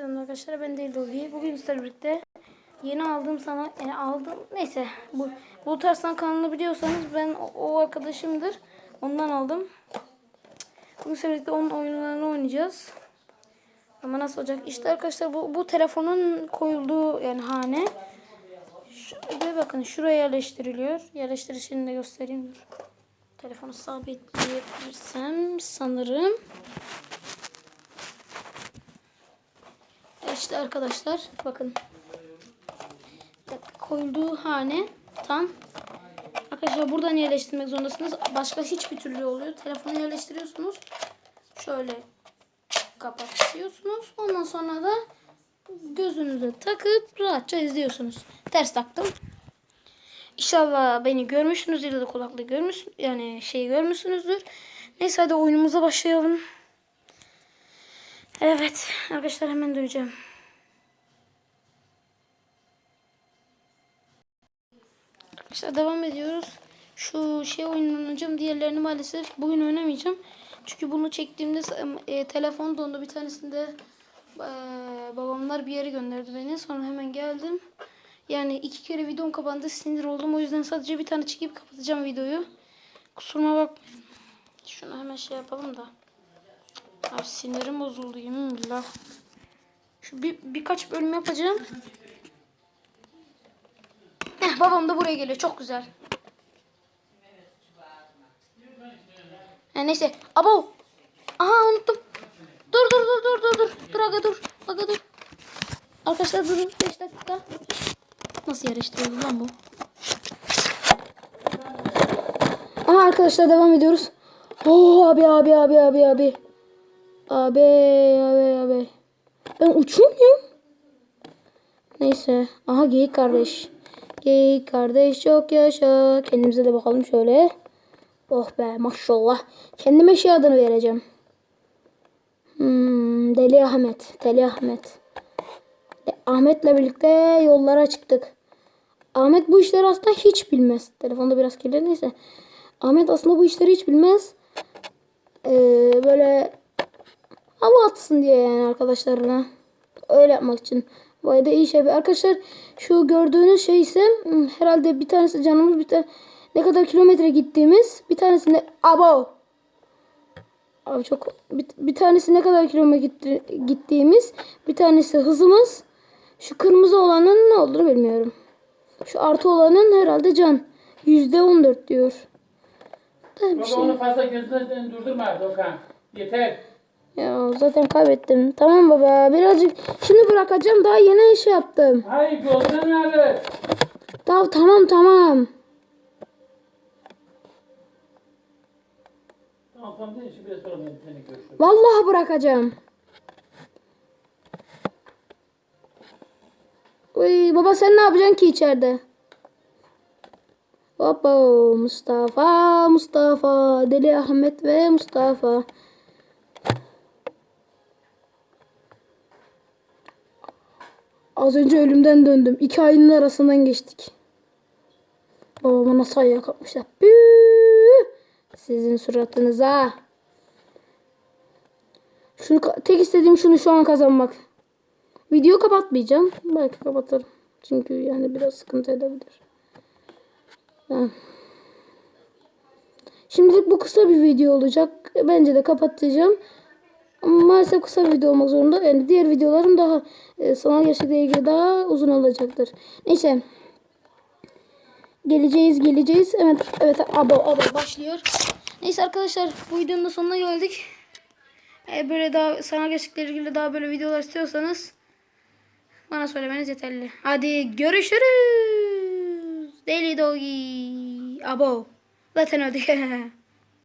selam arkadaşlar ben değil Dogi. Bugün sizlerle birlikte yeni aldığım sana yani aldım neyse bu bu tarzdan kanalını biliyorsanız ben o, o arkadaşımdır. Ondan aldım. Bugün sizlerle birlikte onun oyunlarını oynayacağız. Ama nasıl olacak? İşte arkadaşlar bu, bu telefonun koyulduğu yani hane. Şöyle bakın şuraya yerleştiriliyor. Yerleştirişini de göstereyim. Telefonu sabitleyebilirsem sanırım. İşte arkadaşlar bakın. Koyulduğu hane tam. Arkadaşlar buradan yerleştirmek zorundasınız. Başka hiçbir türlü oluyor. Telefonu yerleştiriyorsunuz. Şöyle kapatıyorsunuz. Ondan sonra da gözünüze takıp rahatça izliyorsunuz. Ters taktım. İnşallah beni görmüşsünüzdür ya da kulaklığı görmüş yani şeyi görmüşsünüzdür. Neyse hadi oyunumuza başlayalım. Evet arkadaşlar hemen döneceğim. Arkadaşlar devam ediyoruz. Şu şey oynayacağım. Diğerlerini maalesef bugün oynamayacağım. Çünkü bunu çektiğimde e, telefon dondu. Bir tanesinde e, babamlar bir yere gönderdi beni. Sonra hemen geldim. Yani iki kere videom kapandı. Sinir oldum. O yüzden sadece bir tane çekip kapatacağım videoyu. Kusuruma bakmayın. Şunu hemen şey yapalım da. Abi sinirim bozuldu yemin billah. Şu bir, birkaç bölüm yapacağım. Babam da buraya geliyor. Çok güzel. Ha, neyse. Abo. Aha unuttum. Dur dur dur dur dur dur. Dur aga dur. Aga dur. Arkadaşlar durun. 5 dakika. Nasıl yerleştiriyoruz lan bu? Aha arkadaşlar devam ediyoruz. Oo abi abi abi abi abi. Abi abi abi. Ben uçuyor muyum? Neyse. Aha geyik kardeş. Geyik kardeş çok yaşa. Kendimize de bakalım şöyle. Oh be maşallah. Kendime şey adını vereceğim. Hmm, Deli Ahmet. Deli Ahmet. E, Ahmet'le birlikte yollara çıktık. Ahmet bu işleri aslında hiç bilmez. Telefonda biraz kirli neyse. Ahmet aslında bu işleri hiç bilmez. Ee, böyle hava atsın diye yani arkadaşlarına. Öyle yapmak için. Vay da iyi şey. Arkadaşlar şu gördüğünüz şey ise hmm, herhalde bir tanesi canımız bir tane ne kadar kilometre gittiğimiz bir tanesinde abo Abi çok bir, bir tanesi ne kadar kilometre gitti, gittiğimiz bir tanesi hızımız şu kırmızı olanın ne olduğunu bilmiyorum. Şu artı olanın herhalde can. Yüzde on dört diyor. Baba şey. onu fazla gözüne durdurma Dokan. Yeter. Ya zaten kaybettim. Tamam baba birazcık şimdi bırakacağım daha yeni şey yaptım. Hayır gözüne nerede? Tamam tamam tamam. Vallahi bırakacağım. Uy baba sen ne yapacaksın ki içeride? Hoppa Mustafa Mustafa Deli Ahmet ve Mustafa. Az önce ölümden döndüm. İki ayının arasından geçtik. Babama nasıl ayağa kalkmışlar. Püh! Sizin suratınıza. Şunu tek istediğim şunu şu an kazanmak. Video kapatmayacağım. Belki kapatırım. Çünkü yani biraz sıkıntı edebilir. Şimdilik bu kısa bir video olacak. Bence de kapatacağım. Ama maalesef kısa video olmak zorunda. Yani diğer videolarım daha e, sanal gerçekle ilgili daha uzun olacaktır. Neyse. Geleceğiz geleceğiz. Evet evet abo abo başlıyor. Neyse arkadaşlar bu videonun da sonuna geldik. Ee, böyle daha sanal gerçekle ilgili daha böyle videolar istiyorsanız bana söylemeniz yeterli. Hadi görüşürüz. Deli Dogi. Abo. Zaten öldük.